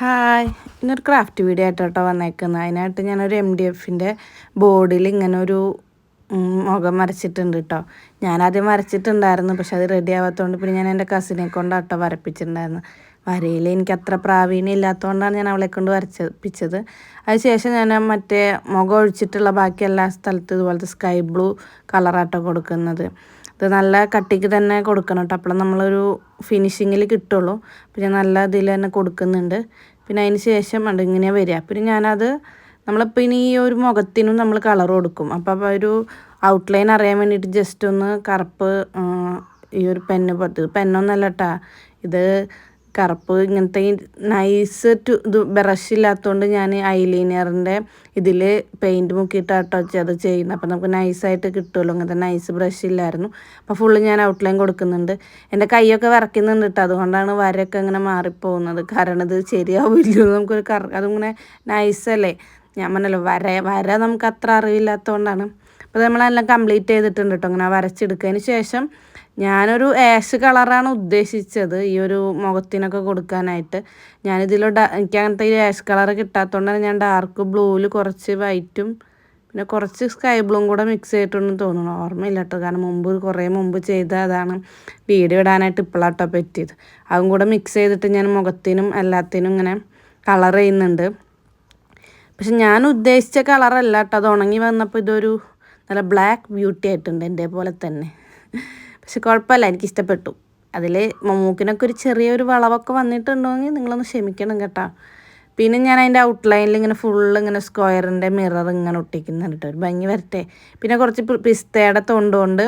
Hi. ഇന്നൊരു craft video ആയിട്ടോ കേട്ടോ വന്നേക്കുന്നത് അതിനായിട്ട് ഞാനൊരു എം ഡി എഫിന്റെ ബോർഡിൽ ഇങ്ങനെ ഒരു മുഖം വരച്ചിട്ടുണ്ട് കേട്ടോ ഞാനാദ്യം വരച്ചിട്ടുണ്ടായിരുന്നു പക്ഷെ അത് റെഡി ആവാത്തതുകൊണ്ട് പിന്നെ ഞാൻ എന്റെ കസിനെ കൊണ്ട് കൊണ്ടാട്ടോ വരപ്പിച്ചിട്ടുണ്ടായിരുന്നു. വരയിൽ എനിക്ക് അത്ര പ്രാവീണ്യം ഇല്ലാത്തതുകൊണ്ടാണ് ഞാൻ അവളെ കൊണ്ട് വരച്ചിപ്പിച്ചത്. അതിനുശേഷം ഞാൻ മറ്റേ മുഖം ഒഴിച്ചിട്ടുള്ള ബാക്കി എല്ലാ സ്ഥലത്തും ഇതുപോലത്തെ സ്കൈ ബ്ലൂ കളറാട്ടോ കൊടുക്കുന്നത്. ഇത് നല്ല കട്ടിക്ക് തന്നെ കൊടുക്കണം കേട്ടോ അപ്പോൾ നമ്മളൊരു ഫിനിഷിങ്ങിൽ കിട്ടുള്ളൂ. ഞാൻ നല്ല ഇതിൽ തന്നെ കൊടുക്കുന്നുണ്ട്. പിന്നെ അതിന് ശേഷം അത് ഇങ്ങനെ വരിക. പിന്നെ ഞാനത് നമ്മളിപ്പോൾ ഇനി ഈ ഒരു മുഖത്തിനും നമ്മൾ കളർ കൊടുക്കും. അപ്പോൾ ഒരു ഔട്ട്ലൈൻ അറിയാൻ വേണ്ടിയിട്ട് ജസ്റ്റ് ഒന്ന് കറുപ്പ് ഈ ഒരു പെന്ന് പോലത്തെ പെന്നൊന്നല്ല കേട്ടാ ഇത് കറുപ്പ് ഇങ്ങനത്തെ നൈസ് ടു ഇത് ബ്രഷ് ഇല്ലാത്തതുകൊണ്ട് ഞാൻ ഐലൈനറിന്റെ ഇതിൽ പെയിന്റ് മുക്കിയിട്ടാട്ടോ അത് ചെയ്യുന്നത് അപ്പോൾ നമുക്ക് നൈസായിട്ട് കിട്ടുമല്ലോ അങ്ങനത്തെ നൈസ് ബ്രഷ് ഇല്ലായിരുന്നു. അപ്പോൾ ഫുള്ള് ഞാൻ ഔട്ട്ലൈൻ കൊടുക്കുന്നുണ്ട്. എന്റെ കൈയൊക്കെ വരയ്ക്കുന്നുണ്ട് കേട്ടോ അതുകൊണ്ടാണ് വരയൊക്കെ ഇങ്ങനെ മാറിപ്പോകുന്നത്. കാരണം ഇത് ശരിയാവില്ലോ നമുക്കൊരു കറ അതിങ്ങനെ നൈസല്ലേ ഞാൻ പറഞ്ഞല്ലോ വര വര നമുക്ക് അത്ര അറിവില്ലാത്തതുകൊണ്ടാണ് അപ്പോൾ നമ്മളെല്ലാം കംപ്ലീറ്റ് ചെയ്തിട്ടുണ്ട് കേട്ടോ അങ്ങനെ വരച്ചെടുത്തതിന് ശേഷം ഞാനൊരു ആഷ് കളറാണ് ഉദ്ദേശിച്ചത് ഈ ഒരു മുഖത്തിനൊക്കെ കൊടുക്കാനായിട്ട്. ഞാനിതിൽ എനിക്ക് അങ്ങനത്തെ ഈ ആഷ് കളർ കിട്ടാത്തതുകൊണ്ടാണ് ഞാൻ ഡാർക്ക് ബ്ലൂവിൽ കുറച്ച് വൈറ്റും പിന്നെ കുറച്ച് സ്കൈ ബ്ലൂവും കൂടെ മിക്സ് ചെയ്തിട്ടുണ്ടെന്ന് തോന്നുന്നു. ഓർമ്മയില്ല കേട്ടോ കാരണം മുമ്പ് കുറേ മുമ്പ് ചെയ്ത അതാണ് വീഡിയോ ഇടാനായിട്ട് ഇപ്പോഴാട്ടോ പറ്റിയത്. അതും കൂടെ മിക്സ് ചെയ്തിട്ട് ഞാൻ മുഖത്തിനും എല്ലാത്തിനും ഇങ്ങനെ കളർ ചെയ്യുന്നുണ്ട്. പക്ഷെ ഞാൻ ഉദ്ദേശിച്ച കളറല്ല കേട്ടോ. അത് ഉണങ്ങി വന്നപ്പോൾ ഇതൊരു നല്ല ബ്ലാക്ക് ബ്യൂട്ടി ആയിട്ടുണ്ട് എന്റെ പോലെ തന്നെ. പക്ഷെ കുഴപ്പമില്ല. എനിക്ക് ഇഷ്ടപ്പെട്ടു അതിൽ മമ്മൂക്കിനൊക്കെ ഒരു ചെറിയൊരു വളവൊക്കെ വന്നിട്ടുണ്ടെങ്കിൽ നിങ്ങളൊന്ന് ക്ഷമിക്കണം കേട്ടോ. പിന്നെ ഞാൻ അതിന്റെ ഔട്ട്ലൈനിൽ ഇങ്ങനെ ഫുള്ള് ഇങ്ങനെ സ്ക്വയറിന്റെ മിറർ ഇങ്ങനെ ഒട്ടിക്കുന്നുണ്ട് കേട്ടോ ഒരു ഭംഗി വരട്ടെ. പിന്നെ കുറച്ച് പിസ്തയുടെ തൊണ്ടുകൊണ്ട്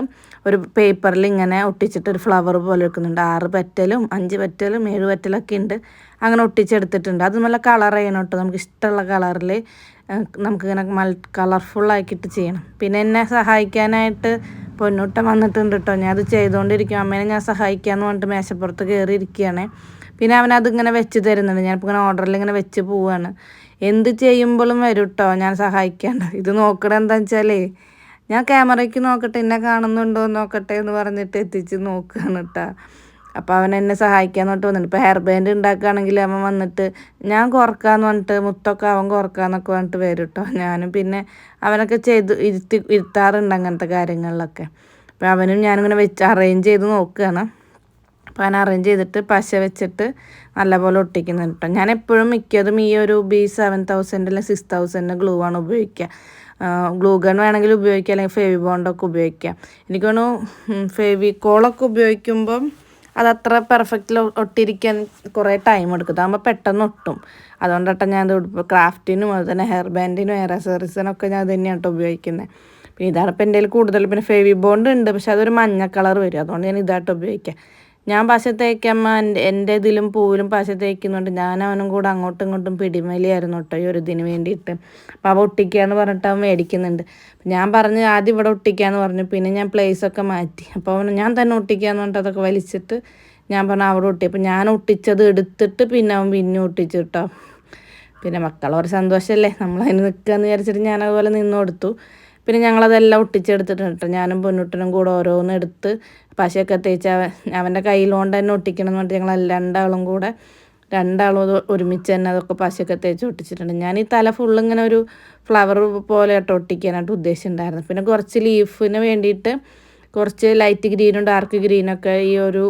ഒരു പേപ്പറിൽ ഇങ്ങനെ ഒട്ടിച്ചിട്ട് ഒരു ഫ്ലവർ പോലെ വെക്കുന്നുണ്ട്. ആറ് പറ്റലും അഞ്ച് പറ്റലും ഏഴ് പറ്റലൊക്കെ ഉണ്ട് അങ്ങനെ ഒട്ടിച്ചെടുത്തിട്ടുണ്ട്. അത് നല്ല കളർ ചെയ്യണം കേട്ടോ നമുക്ക് ഇഷ്ടമുള്ള കളറിൽ നമുക്കിങ്ങനെ മൾ കളർഫുള്ളാക്കിയിട്ട് ചെയ്യണം. പിന്നെ എന്നെ സഹായിക്കാനായിട്ട് പൊന്നൂട്ടം വന്നിട്ടുണ്ട് കേട്ടോ ഞാൻ അത് ചെയ്തുകൊണ്ടിരിക്കും അമ്മേനെ ഞാൻ സഹായിക്കാമെന്ന് പറഞ്ഞിട്ട് മേശപ്പുറത്ത് കയറി ഇരിക്കുകയാണേ പിന്നെ അവൻ അതിങ്ങനെ വെച്ച് തരുന്നുണ്ട്. ഞാനിപ്പോൾ ഇങ്ങനെ ഓർഡറിൽ ഇങ്ങനെ വെച്ച് പോവാണ്. എന്ത് ചെയ്യുമ്പോഴും വരും കേട്ടോ ഞാൻ സഹായിക്കാണ്ട്. ഇത് നോക്കണത് എന്താ വെച്ചാലേ ഞാൻ ക്യാമറയ്ക്ക് നോക്കട്ടെ എന്നെ കാണുന്നുണ്ടോ എന്ന് നോക്കട്ടെ എന്ന് പറഞ്ഞിട്ട് എത്തിച്ച് നോക്കുകയാണ് കേട്ടോ അപ്പോൾ അവൻ എന്നെ സഹായിക്കാൻ തൊട്ട് വന്നിട്ട് ഇപ്പോൾ ഹെയർ ബാൻഡ് ഉണ്ടാക്കുകയാണെങ്കിൽ അവൻ വന്നിട്ട് ഞാൻ കുറക്കാന്ന് പറഞ്ഞിട്ട് മുത്തൊക്കെ അവൻ കുറക്കാന്നൊക്കെ പറഞ്ഞിട്ട് വരും കേട്ടോ ഞാനും പിന്നെ അവനൊക്കെ ചെയ്ത് ഇരുത്തി ഇരുത്താറുണ്ട് അങ്ങനത്തെ കാര്യങ്ങളിലൊക്കെ. അപ്പോൾ അവനും ഞാനിങ്ങനെ വെച്ച് അറേഞ്ച് ചെയ്ത് നോക്കുകയാണ് അപ്പോൾ അറേഞ്ച് ചെയ്തിട്ട് പശ വെച്ചിട്ട് നല്ലപോലെ ഒട്ടിക്കുന്നുണ്ട് കേട്ടോ ഞാൻ എപ്പോഴും മിക്കതും ഈ ഒരു ബി സെവൻ തൗസൻഡ് അല്ലെങ്കിൽ സിക്സ് തൗസൻഡ് ഗ്ലൂ ആണ് ഉപയോഗിക്കുക. ഗ്ലൂ ഗൺ വേണമെങ്കിൽ ഉപയോഗിക്കുക അല്ലെങ്കിൽ ഫേവി ബോണ്ടൊക്കെ ഉപയോഗിക്കാം എനിക്ക് തോന്നുന്നു ഫേവിക്കോളൊക്കെ ഉപയോഗിക്കുമ്പം അതത്ര പെർഫെക്റ്റിൽ ഒട്ടിരിക്കാൻ കുറേ ടൈം എടുക്കും. അതാകുമ്പോൾ പെട്ടെന്ന് ഒട്ടും. അതുകൊണ്ടാട്ടോ ഞാൻ ഇത് ക്രാഫ്റ്റിനും അതുപോലെ ഹെയർ ബാൻഡിനും ഹെയർ അസറീസിനൊക്കെ ഞാൻ തന്നെയാണ് കേട്ടോ ഉപയോഗിക്കുന്നത് പിന്നെ ഇതാണ് ഇപ്പം എന്റെ കയ്യിൽ കൂടുതൽ പിന്നെ ഫേവി ബോണ്ട് ഉണ്ട് പക്ഷെ അതൊരു മഞ്ഞ കളർ വരും. അതുകൊണ്ട് ഞാൻ ഇതായിട്ട് ഉപയോഗിക്കാം ഞാൻ പശ തേക്കുമ്പോൾ എന്റെ ഇതിലും പൂവിലും പശ തേക്കുന്നുണ്ട്. ഞാൻ അവനും കൂടെ അങ്ങോട്ടും ഇങ്ങോട്ടും പിടിമലിയായിരുന്നു കേട്ടോ ഈ ഒരു ഇതിന് വേണ്ടിയിട്ട്. അപ്പോൾ അവ ഒട്ടിക്കാന്ന് പറഞ്ഞിട്ട് അവൻ മേടിക്കുന്നുണ്ട്. ഞാൻ പറഞ്ഞ് ആദ്യം ഇവിടെ ഒട്ടിക്കാന്ന് പറഞ്ഞു പിന്നെ ഞാൻ പ്ലേസ് ഒക്കെ മാറ്റി. അപ്പോൾ അവൻ ഞാൻ തന്നെ ഒട്ടിക്കാന്ന് പറഞ്ഞിട്ട് അതൊക്കെ വലിച്ചിട്ട് ഞാൻ പറഞ്ഞു അവിടെ ഒട്ടി. അപ്പോൾ ഞാൻ ഒട്ടിച്ചത് എടുത്തിട്ട് പിന്നെ അവൻ പിന്നെ ഒട്ടിച്ചു കേട്ടോ. പിന്നെ മക്കളൊരു സന്തോഷമല്ലേ നമ്മളതിന് നിൽക്കുകയെന്ന് വിചാരിച്ചിട്ട് ഞാൻ അതുപോലെ നിന്ന് കൊടുത്തു. പിന്നെ ഞങ്ങളതെല്ലാം ഒട്ടിച്ചെടുത്തിട്ടുണ്ട്. ഞാനും പൊന്നുട്ടനും കൂടെ ഓരോന്ന് എടുത്ത് പശയൊക്കെ തേച്ച് അവൻ അവന്റെ കയ്യിലുകൊണ്ട് തന്നെ ഒട്ടിക്കണം എന്ന് പറഞ്ഞിട്ട് ഞങ്ങൾ രണ്ടാളും കൂടെ രണ്ടാളും അത് ഒരുമിച്ച് തന്നെ അതൊക്കെ പശയൊക്കെ തേച്ച് ഒട്ടിച്ചിട്ടുണ്ട്. ഞാൻ ഈ തല ഫുള്ള് ഇങ്ങനെ ഒരു ഫ്ലവർ പോലെ ആയിട്ട് ഒട്ടിക്കാനായിട്ട് ഉദ്ദേശിച്ചിട്ടുണ്ടായിരുന്നു. പിന്നെ കുറച്ച് ലീഫിന് വേണ്ടിയിട്ട് കുറച്ച് ലൈറ്റ് ഗ്രീനും ഡാർക്ക് ഗ്രീനൊക്കെ ഈ ഒരു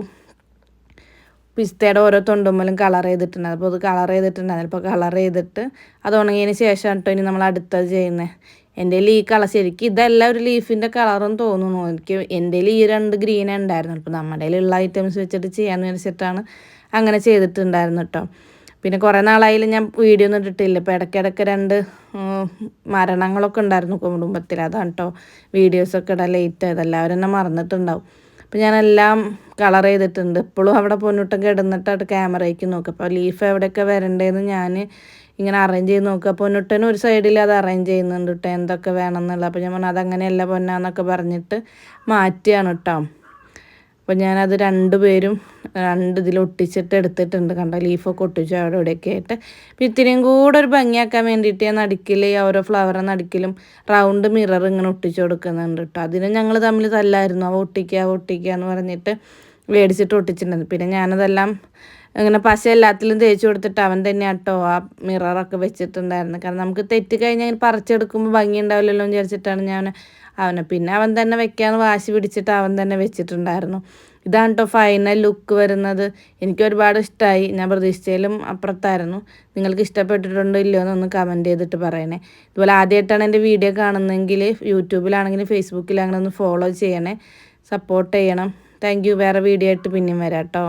പിസ്തയുടെ ഓരോ തൊണ്ടുമ്മലും കളർ ചെയ്തിട്ടുണ്ട്. അപ്പോൾ അത് കളർ ചെയ്തിട്ടുണ്ട് അതിപ്പോൾ കളർ ചെയ്തിട്ട് അത് ഉണങ്ങിയതിന് ശേഷം കേട്ടോ ഇനി നമ്മൾ അടുത്തത് ചെയ്യുന്നത്. എന്റെ ഈ കളർ ശരിക്കും ഇതെല്ലാം ഒരു ലീഫിന്റെ കളറും തോന്നുന്നു. എനിക്ക് എന്റെ ഈ രണ്ട് ഗ്രീൻ ഉണ്ടായിരുന്നു. അപ്പോൾ നമ്മുടെ ഉള്ള ഐറ്റംസ് വെച്ചിട്ട് ചെയ്യാമെന്ന് വിചാരിച്ചിട്ടാണ് അങ്ങനെ ചെയ്തിട്ടുണ്ടായിരുന്നു കേട്ടോ പിന്നെ കുറേ നാളായി ഞാൻ വീഡിയോ ഒന്നും ഇട്ടിട്ടില്ല. ഇപ്പോൾ ഇടയ്ക്കിടയ്ക്ക് രണ്ട് മരണങ്ങളൊക്കെ ഉണ്ടായിരുന്നു കുടുംബത്തിൽ അതാണ് കേട്ടോ വീഡിയോസൊക്കെ ഇടാൻ ലേറ്റ് ആയത്. എല്ലാവരും എന്നെ മറന്നിട്ടുണ്ടാവും. അപ്പോൾ ഞാനെല്ലാം കളർ ചെയ്തിട്ടുണ്ട്. ഇപ്പോഴും അവിടെ പൊന്നിട്ട് കിടന്നിട്ട് അവിടെ ക്യാമറയ്ക്ക് നോക്കുക അപ്പോൾ ലീഫ് എവിടെയൊക്കെ വരണ്ടേന്ന് ഞാൻ ഇങ്ങനെ അറേഞ്ച് ചെയ്ത് നോക്കുക പൊന്നുട്ടനും ഒരു സൈഡിൽ അത് അറേഞ്ച് ചെയ്യുന്നുണ്ട് കേട്ടോ എന്തൊക്കെ വേണമെന്നുള്ളത് അപ്പോൾ ഞാൻ പറഞ്ഞു അതങ്ങനെയല്ല പൊന്നാന്നൊക്കെ പറഞ്ഞിട്ട് മാറ്റിയാണ് കേട്ടോ അപ്പോൾ ഞാനത് രണ്ട് പേരും രണ്ട് ഇതിൽ ഒട്ടിച്ചിട്ട് എടുത്തിട്ടുണ്ട്. കണ്ട? ലീഫൊക്കെ ഒട്ടിച്ചു അവിടെ ഇവിടെയൊക്കെ ആയിട്ട്. അപ്പോൾ ഇത്തിരിയും കൂടെ ഒരു ഭംഗിയാക്കാൻ വേണ്ടിയിട്ട് ഞാൻ നടുക്കിൽ ഓരോ ഫ്ലവറെ നടുക്കിലും റൗണ്ട് മിറർ ഇങ്ങനെ ഒട്ടിച്ചു കൊടുക്കുന്നുണ്ട് കേട്ടോ അതിന് ഞങ്ങൾ തമ്മിൽ തല്ലായിരുന്നു. അവ ഒട്ടിക്കുക ഒട്ടിക്കുക എന്ന് പറഞ്ഞിട്ട് മേടിച്ചിട്ട് ഒട്ടിച്ചിട്ടുണ്ട്. പിന്നെ ഞാനതെല്ലാം അങ്ങനെ പശ എല്ലാത്തിലും തേച്ച് കൊടുത്തിട്ട് അവൻ തന്നെ കേട്ടോ ആ മിററൊക്കെ വെച്ചിട്ടുണ്ടായിരുന്നു. കാരണം നമുക്ക് തെറ്റ് കഴിഞ്ഞാൽ പറിച്ചെടുക്കുമ്പോൾ ഭംഗി ഉണ്ടാവില്ലല്ലോ എന്ന് വിചാരിച്ചിട്ടാണ് ഞാൻ അവനെ. പിന്നെ അവൻ തന്നെ വെക്കാന്ന് വാശി പിടിച്ചിട്ട് അവൻ തന്നെ വെച്ചിട്ടുണ്ടായിരുന്നു. ഇതാണ് കേട്ടോ ഫൈനൽ ലുക്ക് വരുന്നത്. എനിക്ക് ഒരുപാട് ഇഷ്ടമായി ഞാൻ പ്രതീക്ഷിച്ചതിലും അപ്പുറത്തായിരുന്നു. നിങ്ങൾക്ക് ഇഷ്ടപ്പെട്ടിട്ടുണ്ടോ ഇല്ലയോ എന്നൊന്ന് കമന്റ് ചെയ്തിട്ട് പറയണേ. ഇതുപോലെ ആദ്യമായിട്ടാണ് എന്റെ വീഡിയോ കാണുന്നതെങ്കിൽ യൂട്യൂബിലാണെങ്കിലും ഫേസ്ബുക്കിലാണെങ്കിലും ഒന്ന് ഫോളോ ചെയ്യണേ. സപ്പോർട്ട് ചെയ്യണം. താങ്ക് വേറെ വീഡിയോ ആയിട്ട് പിന്നെയും വരാം കേട്ടോ